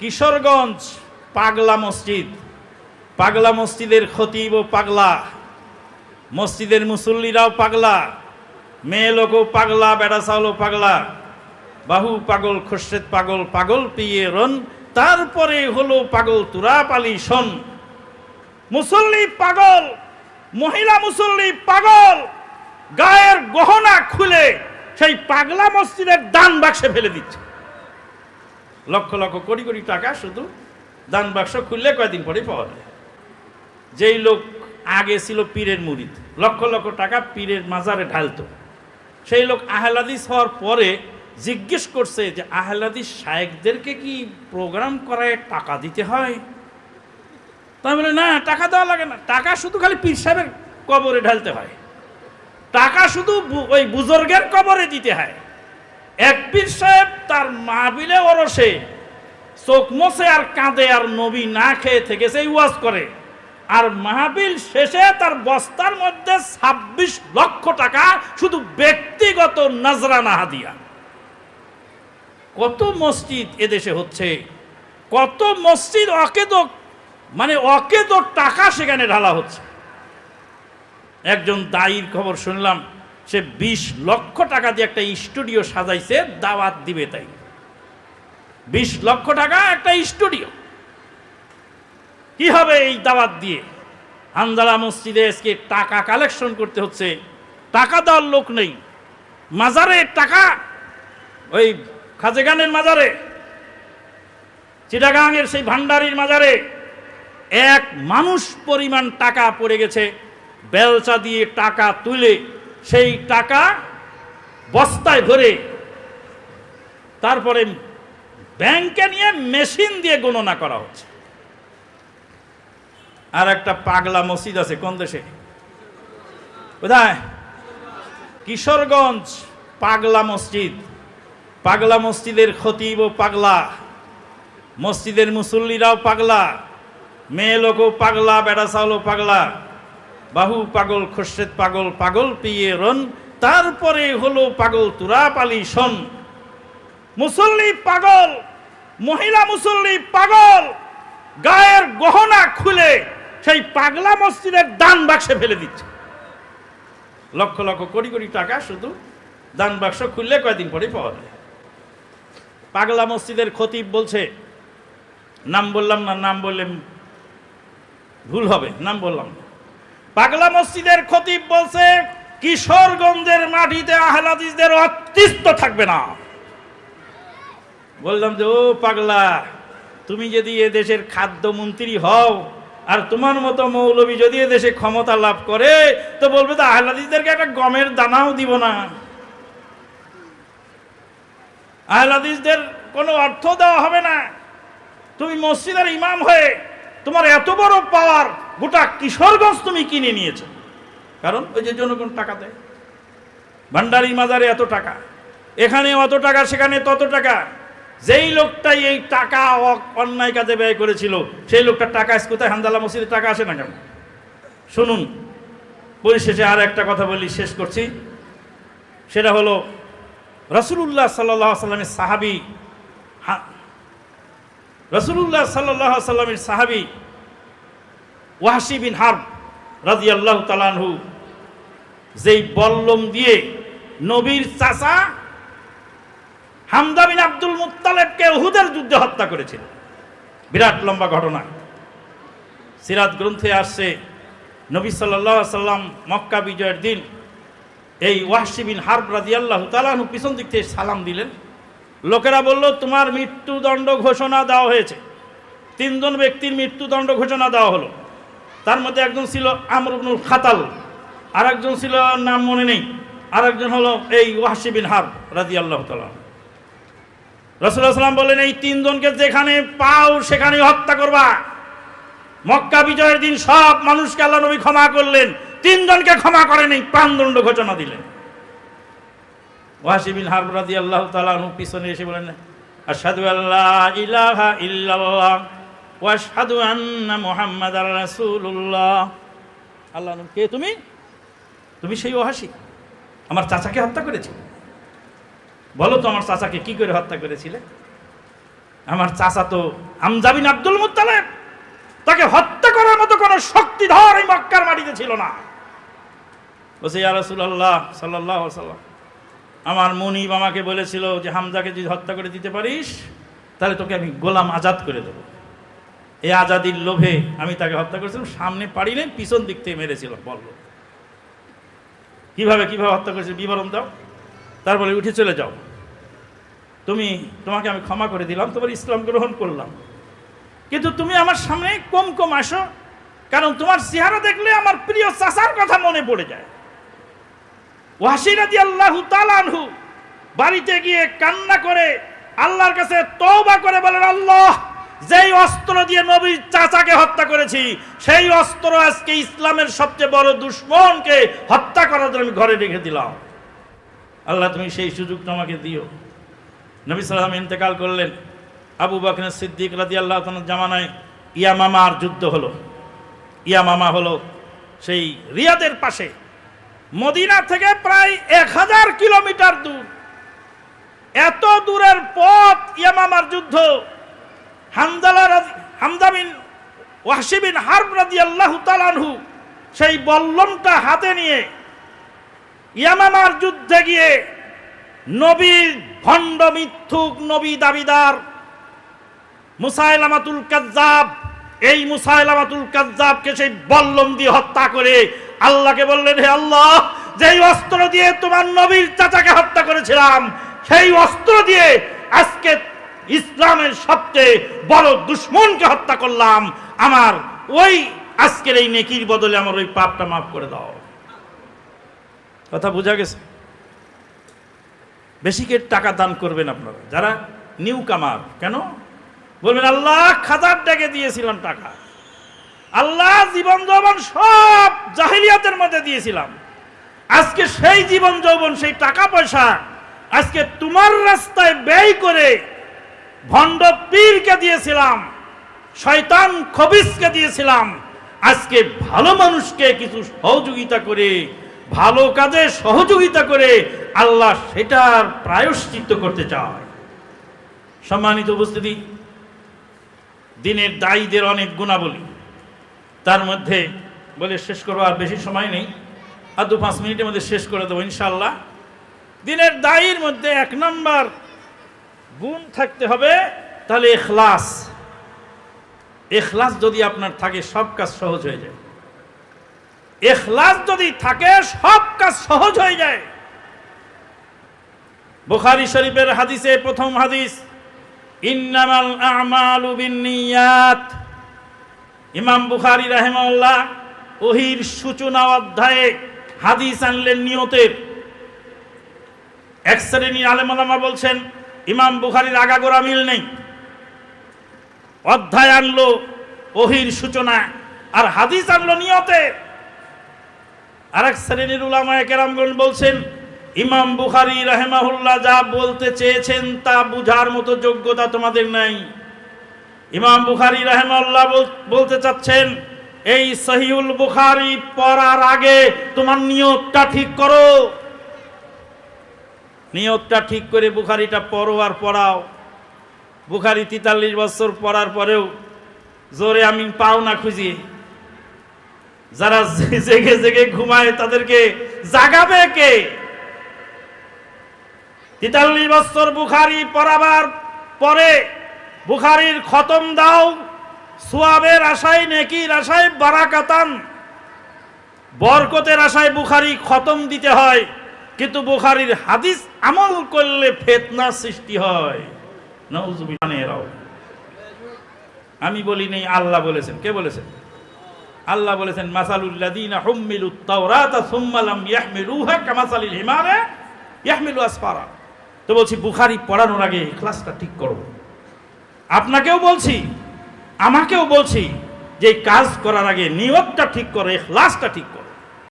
কিশোরগঞ্জ পাগলা মসজিদ। পাগলা মসজিদের খতিব ও পাগলা। মসজিদের মুসল্লিরাও পাগলা। মেয়ে লোকও পাগলা বেড়া চাউলও পাগলা। বাহু পাগল, খোরশেদ পাগল পাগল পিয়ে রন। তারপরে হলো পাগল তুরা পালি শোন মুসল্লি পাগল, মহিলা মুসল্লি পাগল। গায়ের গহনা খুলে সেই পাগলা মসজিদের দান বাক্সে ফেলে দিচ্ছে। লক্ষ লক্ষ কোটি কোটি টাকা শুধু দান বাক্স খুললে কয়দিন পরে পাওয়া যায়। যেই লোক আগে ছিল পীরের মুরিদ লক্ষ লক্ষ টাকা পীরের মাজারে ঢালতো। সেই লোক আহলাদিস হওয়ার পরে জিজ্ঞেস করছে যে, আহলাদিস শায়েকদেরকে কি প্রোগ্রাম করায় টাকা দিতে হয়? তাই বলে, না, টাকা দেওয়া লাগে না। টাকা শুধু খালি পীর সাহেবের কবরে ঢালতে হয়। টাকা শুধু ওই বুজুর্গের কবরে দিতে হয়। এক পীর সাহেব তার মাহবিলে ওরসে, চোখ মোছে আর কাঁদে আর নবী না খেয়ে থেকে সেই ওয়াজ করে। আর মাহবিল শেষে তার বস্তার মধ্যে ছাব্বিশ লক্ষ টাকা শুধু ব্যক্তিগত নজরানা হাদিয়া কত মসজিদ এদেশে হচ্ছে, কত মসজিদ অকেদ মানে অকেদ টাকা সেখানে ঢালা হচ্ছে। একজন দায়ীর খবর শুনলাম সে বিশ লক্ষ টাকা দিয়ে একটা স্টুডিও সাজাইছে, দাওয়াত দিবে তাই। বিশ লক্ষ টাকা একটা স্টুডিও। কি হবে এই দাওয়াত দিয়ে? আন্দালা মসজিদে আজকে টাকা কালেকশন করতে হচ্ছে। টাকা দেওয়ার লোক নেই। মাজারে টাকা। ওই খাজেগানের মাজারে। চিটাগাংয়ের সেই ভান্ডারির মাজারে। এক মানুষ পরিমাণ টাকা পড়ে গেছে। বেলচা দিয়ে টাকা তুলে সেই টাকা বস্তায় ভরে তারপরে ব্যাংকে নিয়ে মেশিন দিয়ে গণনা করা হচ্ছে। আর একটা পাগলা মসজিদ আছে, কোন দেশে? কোথায়? কিশোরগঞ্জ, পাগলা মসজিদ। পাগলা মসজিদের খতিব ও পাগলা। মসজিদের মুসল্লিরাও পাগলা। মেয়ে লোকও পাগলা বেড়াচাওলও পাগলা। বাহু পাগল, খোরশেদ পাগল পাগল পিয়ে রন তারপরে হলো পাগল তুরা পালি শোন মুসল্লি পাগল, মহিলা মুসল্লি পাগল, গায়ের গহনা খুলে সেই পাগলা মসজিদের দান বাক্সে ফেলে দিচ্ছে। লক্ষ লক্ষ কোটি কোটি টাকা শুধু দান বাক্স খুললে কয়দিন পরে পাওয়া যায়। পাগলা মসজিদের খতিব বলছে, নাম বললাম না, নাম বললে ভুল হবে, নাম বললাম না। পাগলা মসজিদের খতিব বলছে কিশোরগঞ্জের মাটিতে আহলাদিসদের অস্তিত্ব থাকবে না। বললাম যে, ও পাগলা, তুমি যদি এ দেশের খাদ্যমন্ত্রী হও, আর তোমার মতো মৌলবী যদি এ দেশে ক্ষমতা লাভ করে, তো বলবে তো আহলাদিসদেরকে একটা গমের দানাও দিব না। আহলাদিসদের কোনো অর্থ দেওয়া হবে না। তুমি মসজিদের ইমাম হয়ে তোমার এত বড় পাওয়ার গোটা কিশোরগঞ্জ তুমি কিনে নিয়েছো। কারণ ওই যে জনগণ টাকা দেয়। ভান্ডারি মাজারে এত টাকা এখানে অত টাকা, সেখানে তত টাকা। যেই লোকটাই এই টাকা অন্যায় কাজে ব্যয় করেছিল, সেই লোকটার টাকা কোথায়? হান্দালা মসজিদে টাকা আসে না কেন? শুনুন, পরিশেষে আর একটা কথা বলি, শেষ করছি। সেটা হলো রসুল্লাহ সাল্লাহ সাল্লামের সাহাবি রসুল্লাহ সাল্লাহ সাল্লামের সাহাবি ওয়াসি বিন হার্ব রাজি আল্লাহ তালানহু যেই বল্লম দিয়ে নবীর চাচা হামদা বিন আব্দুল মুত্তালেবকে উহুদের যুদ্ধে হত্যা করেছিল। বিরাট লম্বা ঘটনা। সিরাত গ্রন্থে আসছে, নবী সাল্লাহ সাল্লাম মক্কা বিজয়ের দিন এই ওয়াসি বিন হার্ব রাজি আল্লাহ তালানহু পিছন দিক থেকে সালাম দিলেন। লোকেরা বলল, তোমার মৃত্যুদণ্ড ঘোষণা দেওয়া হয়েছে। তিনজন ব্যক্তির মৃত্যুদণ্ড ঘোষণা দেওয়া হলো। তার মধ্যে একজন ছিল আমরুবনুল খাতাল আর একজন ছিল, নাম মনে নেই আর একজন হলো এই ওয়াসি বিন হার রাজি আল্লাহ তালা বললেন, এই তিনজনকে যেখানে পাও সেখানে হত্যা করবা। মক্কা বিজয়ের দিন সব মানুষকে আল্লাহ নবী ক্ষমা করলেন। তিনজনকে ক্ষমা করেন এই প্রাণদণ্ড ঘোষণা দিলেন। ওয়াসি বিন হারব রাদি আল্লাহ তালাহু পিছনে এসে বলেন আশহাদু আল্লাহ ইলাহা ওয়া আশহাদু আন্না মুহাম্মাদার রাসূলুল্লাহ। আল্লাহ কে তুমি? তুমি সেই ওহাসি। আমার চাচাকে হত্যা করেছিলে। বলো তো আমার চাচাকে কি করে হত্যা করেছিলে? আমার চাচা তো আমজাবিন আব্দুল মুত্তালেব। তাকে হত্যা করার মতো কোনো শক্তিধর এই মক্কার মাটিতে ছিল না। বলছে ইয়া রাসূলুল্লাহ সাল্লাল্লাহু সাল্লাম আমার মুনিব আমাকে বলেছিল যে, হামজাকে যদি হত্যা করে দিতে পারিস, তাহলে তোকে আমি গোলাম আজাদ করে দেবো। এই আজাদির লোভে আমি তাকে হত্যা করেছিলাম, সামনে নেই পিছন দিক থেকে মেরেছিলাম বলল। কীভাবে কীভাবে হত্যা করেছিল? বিবরণ দাও। তারপরে উঠে চলে যাও। তুমি, তোমাকে আমি ক্ষমা করে দিলাম, তোমার ইসলাম গ্রহণ করলাম। কিন্তু তুমি আমার সামনে কম কম আসো, কারণ তোমার চেহারা দেখলে আমার প্রিয় চাচার কথা মনে পড়ে যায়। ওয়াসিরাদি আল্লাহ তালানহু বাড়িতে গিয়ে কান্না করে আল্লাহর কাছে তওবা করে বলেন, আল্লাহ যেই অস্ত্র দিয়ে নবীর চাচাকে হত্যা করেছি, সেই অস্ত্র আজকে ইসলামের সবচেয়ে বড় দুশ্মনকে হত্যা করার জন্য আমি ঘরে রেখে দিলাম। আল্লাহ, তুমি সেই সুযোগটা আমাকে দিও। নবী সাল্লাম ইন্তেকাল করলেন। আবু বকর সিদ্দিক রাদি আল্লাহ জামানায় ইয়ামামার যুদ্ধ হলো। ইয়ামামা হলো সেই রিয়াদের পাশে। মদিনা থেকে প্রায় এক হাজার কিলোমিটার দূর। এত দূরের পথ ইয়ামামার যুদ্ধ। ওয়াসিবিন আল্লাহ তালানহু সেই বল্লমটা হাতে নিয়ে ইয়ামামার যুদ্ধে গিয়ে নবীর ভণ্ড মিথ্যুক নবী দাবিদার মুসাইলামাতুল কাজ্জাব, এই মুসাইলামাতুল কাজ্জাবকে সেই বল্লম দিয়ে হত্যা করে আল্লাহকে বললেন, হে আল্লাহ, যেই অস্ত্র দিয়ে তোমার নবীর চাচাকে হত্যা করেছিলাম, সেই অস্ত্র দিয়ে আজকে ইসলামের সবচেয়ে বড় দুশ্মনকে হত্যা করলাম। আমার ওই আজকের এই নেকির বদলে আমার ওই পাপটা মাফ করে দাও। কথা বোঝা গেছে? বেশি কে টাকা দান করবেন আপনারা। যারা নিউ কামার, কেন? বলবেন, আল্লাহ খাতার ডেকে দিয়েছিলাম টাকা। আল্লাহ জীবন যৌবন সব জাহিলিয়াতের মধ্যে দিয়েছিলাম। আজকে সেই জীবন যৌবন সেই টাকা পয়সা আজকে তোমার রাস্তায় ব্যয় করে ভণ্ড পীরকে দিয়েছিলাম, শয়তান খবিসকে দিয়েছিলাম। আজকে ভালো মানুষকে কিছু সহযোগিতা করে, ভালো কাজে সহযোগিতা করে আল্লাহ সেটার প্রায়শ্চিত্ত করতে চায়। সম্মানিত উপস্থিতি, দিনের দায়ীদের অনেক গুণাবলী। তার মধ্যে বলে শেষ করব আর বেশি সময় নেই। আর দু পাঁচ মিনিটের মধ্যে শেষ করে দেবো ইনশাল্লাহ দিনের দায়ীর মধ্যে এক নম্বর গুণ থাকতে হবে, তাহলে এখলাস এখলাস যদি আপনার থাকে, সব কাজ সহজ হয়ে যায়। এখলাস যদি থাকে, সব কাজ সহজ হয়ে যায়। বুখারী শরীফের হাদিসে প্রথম হাদিস, ইন্নামাল আমালু বিন্নিয়াত। ইমাম বুখারী রাহিমাহুল্লাহ ওহির সূচনা অধ্যায়ে হাদিস আনলেন নিয়তের। এক শ্রেণির আলেমালামা বলছেন ইমাম বুখারীর আগাগোড়া মিল নেই। অধ্যায় আনলো, ওহির সূচনা, আর হাদিস আনলো নিয়তে। আর এক শ্রেণির উলামায়ে কেরামগণ বলছেন, ইমাম বুখারী রাহেমাহুল্লাহ যা বলতে চেয়েছেন তা বুঝার মতো যোগ্যতা তোমাদের নাই। ইমাম বুখারি রাহেমাহুল্লাহ বলতে চাচ্ছেন, এই সহিউল বুখারী পড়ার আগে তোমার নিয়তটা ঠিক করো। নিয়তটা ঠিক করে বুখারিটা পড়ো আর পড়াও। বুখারি তেতাল্লিশ বছর পড়ার পরেও জোরে আমি পাও না খুঁজি। যারা জেগে জেগে ঘুমায় তাদেরকে জাগাবে কে? তেতাল্লিশ বছর বুখারি পড়াবার পরে বুখারির খতম দাও, সোয়াবের আশায় নেকির আশায় বারাকাতান, বরকতের আশায় বুখারি খতম দিতে হয়। কিন্তু বুখারির হাদিস আমল করলে ফেতনা সৃষ্টি হয়। নাউজুবিল্লাহ আমি বলি নেই, আল্লাহ বলেছেন। কে বলেছেন? আল্লাহ বলেছেন, মাসালুল্লাযীনা হুম্মিলুত তাওরাতা সুম্মা লাম ইয়াহমিলুহা কামাসালিল হিমারে ইয়াহমিলু আসফারা। তো বলছি, বুখারি পড়ানোর আগে ক্লাসটা ঠিক করো। আপনাকেও বলছি, আমাকেও বলছি যে কাজ করার আগে নিয়তটা ঠিক করো ইখলাসটা ঠিক করো।